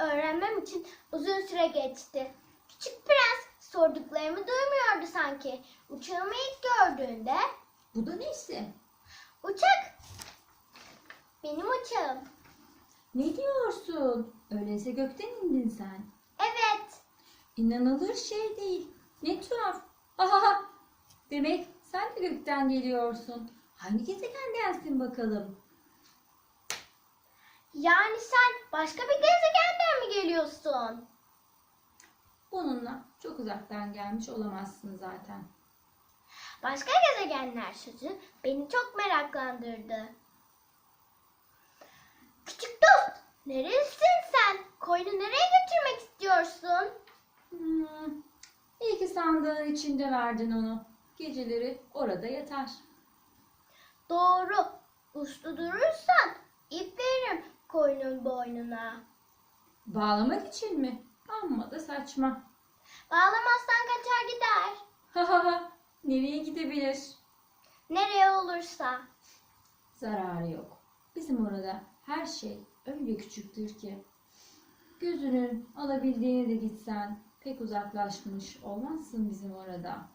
öğrenmem için uzun süre geçti. Küçük prens sorduklarımı duymuyordu sanki. Uçağımı ilk gördüğünde Bu da neyse. uçak benim uçağım. Ne diyorsun? Öyleyse gökten indin sen. Evet. İnanılır şey değil. Ne tuhaf. Ahaha. Demek sen de gökten geliyorsun. Hangi gezegendensin bakalım? Yani sen başka bir gezegenden mi geliyorsun? Bununla çok uzaktan gelmiş olamazsın zaten. Başka gezegenler sözü beni çok meraklandırdı. Küçük dost, nerelisin sen? Koyunu nereye götürmek istiyorsun? Hmm. İyi ki sandığın içinde verdin onu. Geceleri orada yatar. Doğru. Uslu durursan koyunun boynuna. Bağlamak için mi? Amma da saçma. Bağlamazsan kaçar gider. Ha ha ha. Nereye gidebilir? Nereye olursa. Zararı yok. Bizim orada her şey öyle küçüktür ki. Gözünün alabildiğini de gitsen pek uzaklaşmış olmazsın bizim orada.